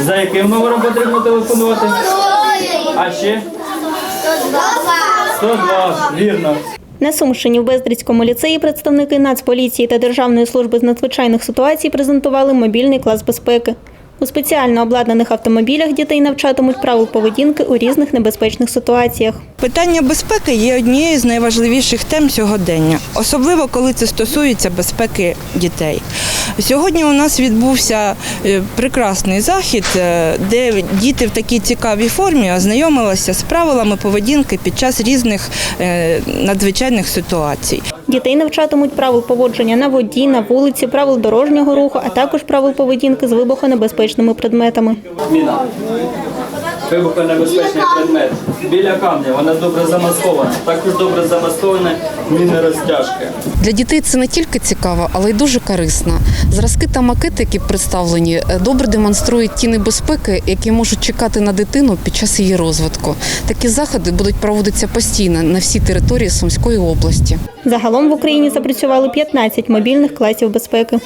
За яким номером потрібно телефонувати? А ще? 102, вірно. На Сумщині в Бездрицькому ліцеї представники Нацполіції та Державної служби з надзвичайних ситуацій презентували мобільний клас безпеки. У спеціально обладнаних автомобілях дітей навчатимуть правил поведінки у різних небезпечних ситуаціях. Питання безпеки є однією з найважливіших тем сьогодення, особливо коли це стосується безпеки дітей. Сьогодні у нас відбувся е, прекрасний захід, е, де діти в такій цікавій формі ознайомилися з правилами поведінки під час різних е, надзвичайних ситуацій. Дітей навчатимуть правил поводження на воді, на вулиці, правил дорожнього руху, а також правил поведінки з вибухонебезпечними предметами. Вибухонебезпечний предмет. Біля камня, вона добре замаскована. Також добре замаскована міни розтяжки. Для дітей це не тільки цікаво, але й дуже корисно. Зразки та макети, які представлені, е, добре демонструють ті небезпеки, які можуть чекати на дитину під час її розвитку. Такі заходи будуть проводитися постійно на всій території Сумської області. Загалом в Україні запрацювали 15 мобільних класів безпеки.